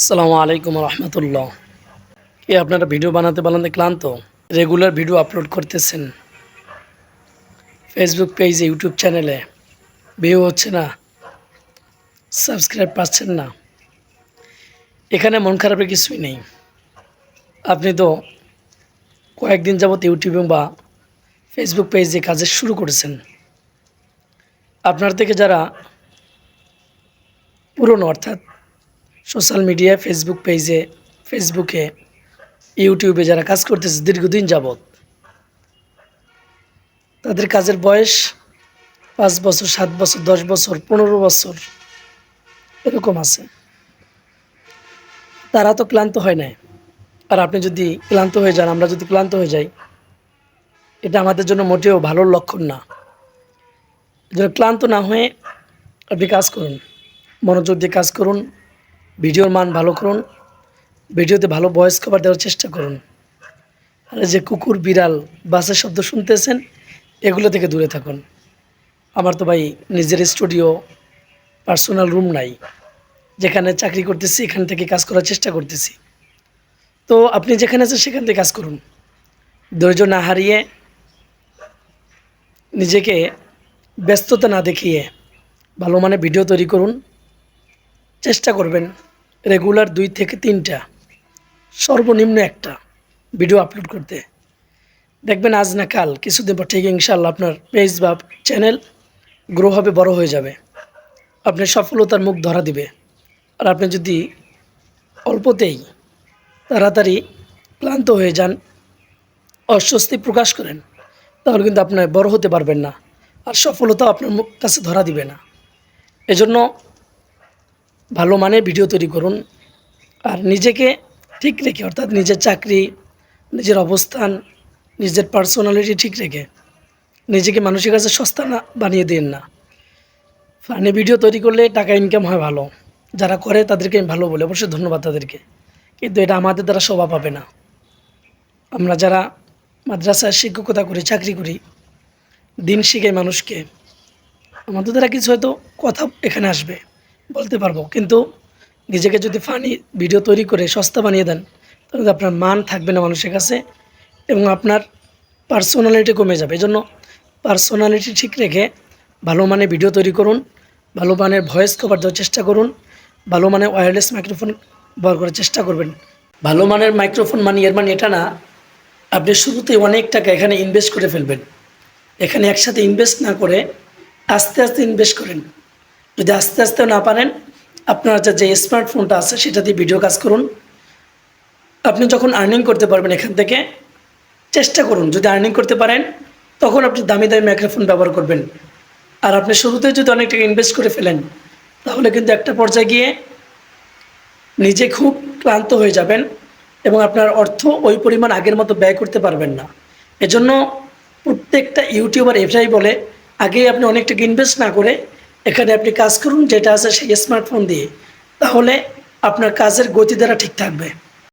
আসসালামু আলাইকুম রহমতুল্লাহ। কি আপনারা ভিডিও বানাতে বানাতে ক্লান্ত? রেগুলার ভিডিও আপলোড করতেছেন। ফেসবুক পেজে ইউটিউব চ্যানেলে ভিউ হচ্ছে না সাবস্ক্রাইব পাচ্ছেন না। এখানে মন খারাপের কিছুই নেই। আপনি তো কয়েকদিন যাবত ইউটিউবে বা ফেসবুক পেজে কাজে শুরু করেছেন। আপনার থেকে যারা পুরনো, অর্থাৎ সোশ্যাল মিডিয়া ফেসবুক পেজে ফেসবুকে ইউটিউবে যারা কাজ করতেছে দীর্ঘদিন যাবৎ, তাদের কাজের বয়স পাঁচ বছর, সাত বছর, দশ বছর, পনেরো বছর এরকম আছে। তারা তো ক্লান্ত হয় না আর আপনি যদি ক্লান্ত হয়ে যান, আমরা যদি ক্লান্ত হয়ে যাই, এটা আমাদের জন্য মোটেও ভালো লক্ষণ না। এজন্য ক্লান্ত না হয়ে আপনি কাজ করুন, মনোযোগ দিয়ে কাজ করুন ভিডিওর মান ভালো করুন, ভিডিওতে ভালো ভয়েস কভার দেওয়ার চেষ্টা করুন। আর যে কুকুর, বিড়াল, বাসের শব্দ শুনতেছেন, এগুলো থেকে দূরে থাকুন। আমার তো ভাই নিজের স্টুডিও পার্সোনাল রুম নাই, যেখানে চাকরি করতেছি, এখান থেকে কাজ করার চেষ্টা করতেছি। তো আপনি যেখানে আছেন, সেখান থেকে কাজ করুন। ধৈর্য না হারিয়ে, নিজেকে ব্যস্ততা না দেখিয়ে, ভালো মানে ভিডিও তৈরি করুন। চেষ্টা করবেন রেগুলার দুই থেকে তিনটা, সর্বনিম্ন একটা ভিডিও আপলোড করতে। দেখবেন আজ না কাল কিছুদিন পর ঠিক ইনশাল্লাহ আপনার পেজ বা চ্যানেল গ্রো হবে, বড় হয়ে যাবে। আপনি সফলতার মুখ ধরা দিবে। আর আপনি যদি অল্পতেই তাড়াতাড়ি ক্লান্ত হয়ে যান, অস্বস্তি প্রকাশ করেন, তাহলে কিন্তু আপনার বড় হতে পারবেন না। আর সফলতা আপনার মুখ কাছে ধরা দিবে না। এজন্য ভালো মানের ভিডিও তৈরি করুন। আর নিজেকে ঠিক রেখে, অর্থাৎ নিজের চাকরি, নিজের অবস্থান, নিজের পার্সোনালিটি ঠিক রেখে নিজেকে মানুষের কাছে সস্তা না বানিয়ে দিন না। ফানি ভিডিও তৈরি করলে টাকা ইনকাম হয় ভালো। যারা করে তাদেরকে আমি ভালো বলি, অবশ্যই ধন্যবাদ তাদেরকে। কিন্তু এটা আমাদের দ্বারা শোভা পাবে না। আমরা যারা মাদ্রাসায় শিক্ষকতা করি, চাকরি করি, দিন শিখাই মানুষকে, আমাদের দ্বারা কিছু হয়তো কথা এখানে আসবে। বলতে পারব। কিন্তু নিজেকে যদি ফানি ভিডিও তৈরি করে সস্তা বানিয়ে দেন, তাহলে আপনার মান থাকবে না মানুষের কাছে এবং আপনার পার্সোনালিটি কমে যাবে। এই জন্য পার্সোনালিটি ঠিক রেখে ভালো মানের ভিডিও তৈরি করুন, ভালো মানের ভয়েস কভার দেওয়ার চেষ্টা করুন, ভালো মানের ওয়্যারলেস মাইক্রোফোন ব্যবহার করার চেষ্টা করবেন। ভালো মানের মাইক্রোফোন মানে এর মানে এটা না, আপনি শুরুতে অনেক টাকা এখানে ইনভেস্ট করে ফেলবেন। এখানে একসাথে ইনভেস্ট না করে আস্তে আস্তে ইনভেস্ট করেন। যদি আস্তে আস্তে না পারেন, আপনার যে স্মার্টফোনটা আছে, সেটা দিয়ে ভিডিও কাজ করুন। আপনি যখন আর্নিং করতে পারবেন এখান থেকে, চেষ্টা করুন। যদি আর্নিং করতে পারেন, তখন আপনি দামি দামি মাইক্রোফোন ব্যবহার করবেন। আর আপনি শুরুতে যদি অনেক টাকা ইনভেস্ট করে ফেলেন, তাহলে কিন্তু একটা পর্যায়ে গিয়ে নিজে খুব ক্লান্ত হয়ে যাবেন এবং আপনার অর্থ ওই পরিমাণ আগের মতো ব্যয় করতে পারবেন না। এজন্য প্রত্যেকটা ইউটিউবার এটাই বলে, আগেই আপনি অনেক টাকা ইনভেস্ট না করে এখানে আপনি কাজ করুন, যেটা আছে সেই স্মার্টফোন দিয়ে। তাহলে আপনার কাজের গতি দ্বারা ঠিক থাকবে।